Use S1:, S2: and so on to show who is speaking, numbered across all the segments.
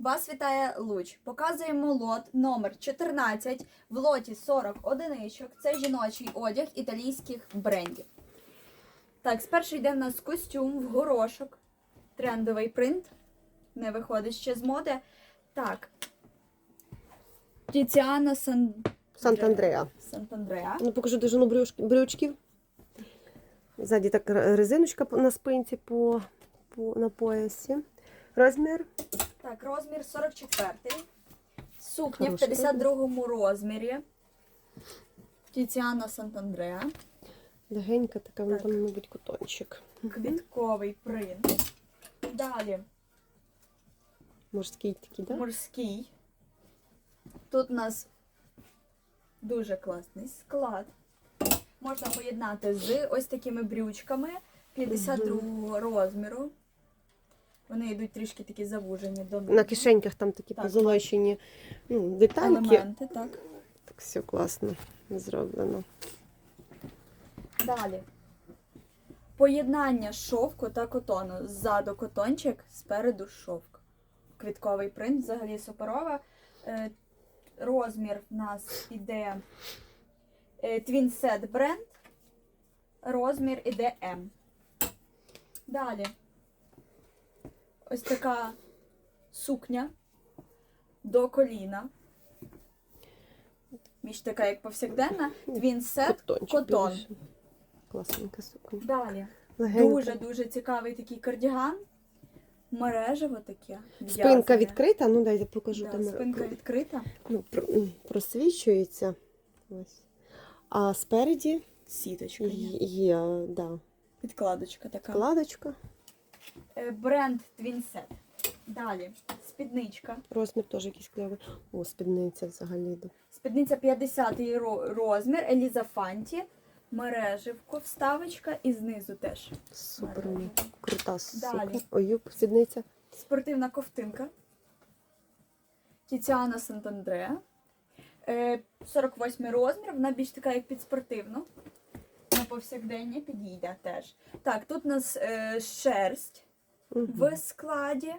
S1: Вас вітає Луч. Показуємо лот номер 14 в лоті 40 одиничок. Це жіночий одяг італійських брендів. Так, спершу йде в нас костюм в горошок. Трендовий принт. Не виходить ще з моди. Так. Тіціана Сан...
S2: Сант-Андреа.
S1: Сантандреа.
S2: Ну, покажу довжину брюшки- брючків. Ззаді так резиночка на спинці по, по, на поясі. Розмір
S1: Так, розмір 44. Сукня в
S2: Хороший
S1: 52 розмірі. Тіціана Сантандреа.
S2: легенька, така,
S1: Так.
S2: там, мабуть, котончик.
S1: Квітковий принт. Далі
S2: Морський такий, да?
S1: морський. Тут у нас дуже класний склад. Можна поєднати з ось такими брючками 52 розміру. Вони йдуть трішки такі завужені до
S2: На кишеньках там такі
S1: Так.
S2: позолочені ну, детальки.
S1: елементи. Так.
S2: Так все класно зроблено.
S1: Далі. Поєднання шовку та котону. Ззаду котончик, спереду шовк. Квітковий принт, взагалі суперова. Е, Розмір в нас іде е, Twin Set бренд. Розмір іде М. Далі. Ось така сукня до коліна. Більш така, як повсякденна.
S2: Котончик.
S1: котон.
S2: більше. Класненька сукня.
S1: Далі.
S2: Легенька.
S1: Дуже-дуже цікавий такий кардіган. Мережево таке.
S2: Спинка
S1: в'язане.
S2: відкрита, ну дайте покажу
S1: Да,
S2: там.
S1: спинка відкрита.
S2: ну, про- просвічується. Ось. А спереді
S1: Сіточка є.
S2: є, є да,
S1: Підкладочка така.
S2: вкладочка.
S1: Е, Бренд Set. Далі. Спідничка.
S2: Розмір теж якийсь кльовий. О, спідниця взагалі.
S1: Спідниця 50 ро- розмір. Еліза Фанті. Мереживко, вставочка і знизу теж.
S2: Супер. ну, Крута сукня.
S1: Далі.
S2: Ой, юб, спідниця.
S1: Спортивна ковтинка. Тіціана Сантандреа. Е, 48 розмір, вона більш така, як під спортивну. На повсякдення підійде теж. Так, тут у нас е, шерсть. В складі.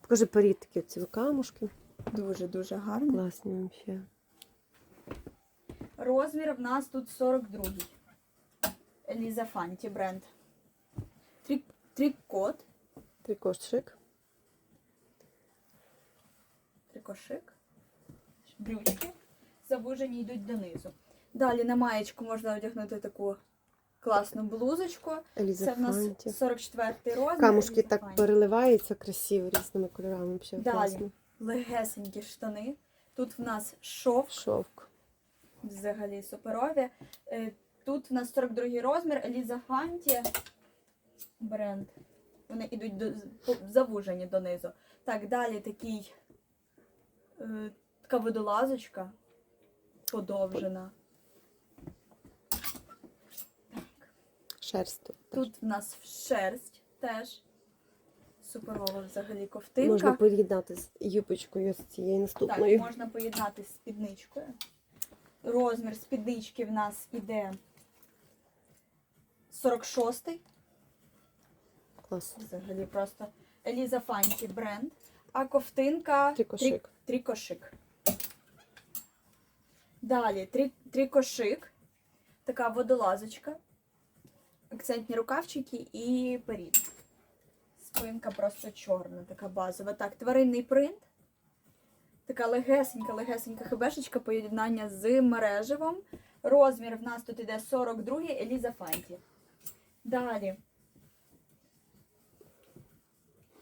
S2: Покажи такі ці камушки.
S1: Дуже-дуже гарно.
S2: Класні взагалі.
S1: Розмір в нас тут 42. Еліза Фанті бренд. Трікот.
S2: Трикошик.
S1: Трикошик. Брючки. Завужені йдуть донизу. Далі на маєчку можна одягнути таку класну блузочку.
S2: Еліза
S1: Це в нас
S2: Фанті.
S1: 44 розмір.
S2: Камушки
S1: Еліза
S2: так переливаються красиво різними кольорами. Взагалі
S1: Далі.
S2: класно.
S1: Легесенькі штани. Тут в нас шов,
S2: Шовк.
S1: взагалі суперові. Е, Тут в нас 42 розмір, Еліза Фанті бренд. Вони йдуть до, по- завужені донизу. Так, далі такий, е, така водолазочка подовжена.
S2: Шерсть. тут
S1: в нас шерсть теж. Суперова взагалі ковтинка.
S2: Можна поєднати з юбочкою з цією
S1: Так,
S2: наступною.
S1: можна поєднати з спідничкою. Розмір спіднички в нас іде 46-й.
S2: Клас.
S1: Взагалі просто Еліза Фанті бренд. А ковтинка
S2: Трикошик.
S1: трикошик. Далі трикошик. Така водолазочка. Акцентні рукавчики і перід. Спинка просто чорна, така базова. Так, тваринний принт. Така легесенька, легесенька хебешечка поєднання з мереживом. Розмір в нас тут іде 42-й Еліза Фанті. Далі.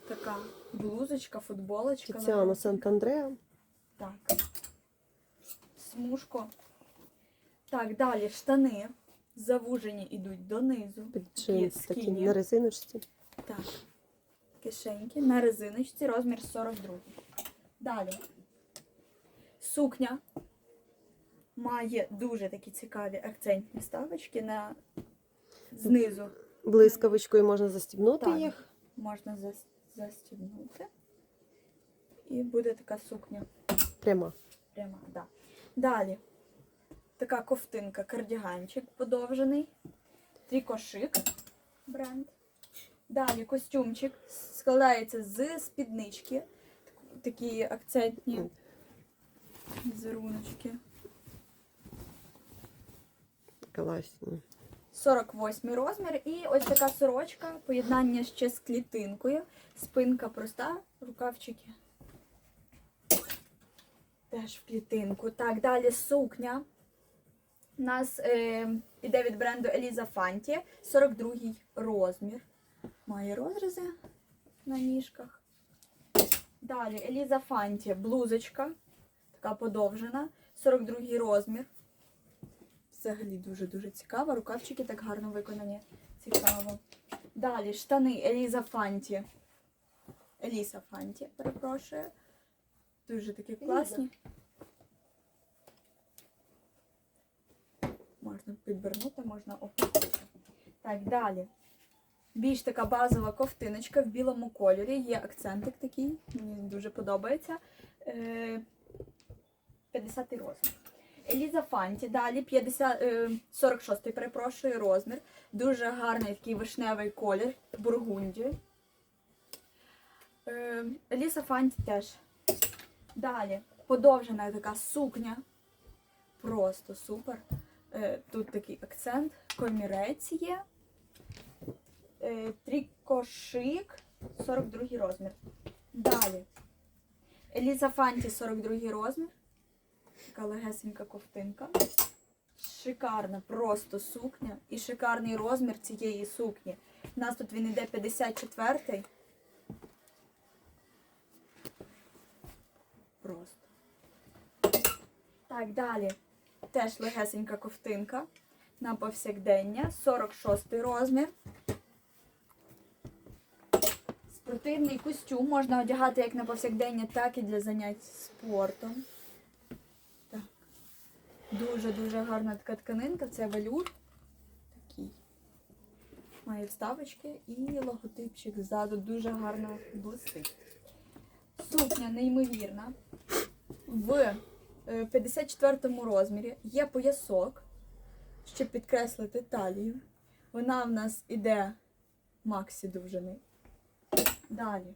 S1: Така блузочка, футболочка. Легесенька.
S2: Сант-Андреа.
S1: Так. Смужко. Так, далі штани. Завужені йдуть донизу. Такі скіні.
S2: на резиночці.
S1: Так. Кишеньки на резиночці, розмір 42. Далі. Сукня має дуже такі цікаві акцентні ставочки на знизу.
S2: Блискавичкою можна застібнути
S1: Так.
S2: їх.
S1: Можна зас- застібнути. І буде така сукня.
S2: Прямо.
S1: Пряма, да. Далі. Така ковтинка, кардіганчик подовжений. Трікошик бренд. Далі костюмчик складається з спіднички. такі акцентні візеруночки.
S2: Класні.
S1: 48 розмір. І ось така сорочка, поєднання ще з клітинкою. Спинка проста, рукавчики. Теж в клітинку. Так, далі сукня. У нас е, іде від бренду Еліза Фанті. 42 розмір. Має розрізи на ніжках. Далі Еліза Фанті, блузочка. Така подовжена. 42 розмір. Взагалі дуже-дуже цікаво. Рукавчики так гарно виконані. Цікаво. Далі штани Еліза Фанті. Еліса Фанті, перепрошую. Дуже такі класні. Можна підвернути, можна опустити. Так, далі. Більш така базова ковтиночка в білому кольорі. Є акцентик такий, мені дуже подобається. Е, 50 розмір. Еліза Фанті, далі 50, е, 46-й, перепрошую, розмір. Дуже гарний такий вишневий колір, бургундію. Е, Еліза Фанті теж. Далі подовжена така сукня. Просто супер. Е, Тут такий акцент, комірець є. Е, Трікошик, 42 розмір. Далі. Еліза Фанті, 42 розмір. Така легесенька ковтинка. Шикарна просто сукня і шикарний розмір цієї сукні. У нас тут він іде 54-й. Просто. Так, далі. Теж легесенька ковтинка на повсякдення. 46 розмір. Спортивний костюм можна одягати як на повсякдення, так і для занять спортом. Дуже-дуже гарна така тканинка, це велюр. Такий. Має вставочки і логотипчик ззаду дуже гарно блистить. Сукня неймовірна. В 54 розмірі є поясок, щоб підкреслити талію. Вона в нас іде максі довжини. Далі.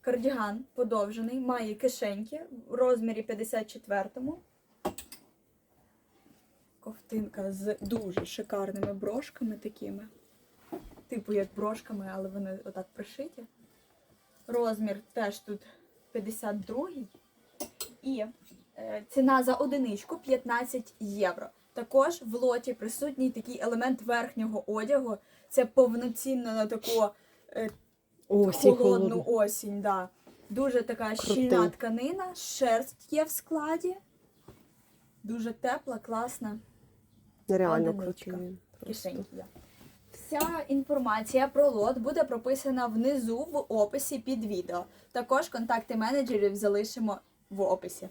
S1: Кардіган подовжений, має кишеньки в розмірі 54-му. Ковтинка з дуже шикарними брошками такими. Типу як брошками, але вони отак пришиті. Розмір теж тут 52-й. І е, ціна за одиничку 15 євро. Також в лоті присутній такий елемент верхнього одягу. Це повноцінно на таку е,
S2: Осінь
S1: холодну осінь. Да. Дуже така
S2: Крутий.
S1: щільна тканина, шерсть є в складі. Дуже тепла, класна.
S2: Реально
S1: є. Вся інформація про лот буде прописана внизу в описі під відео. Також контакти менеджерів залишимо в описі.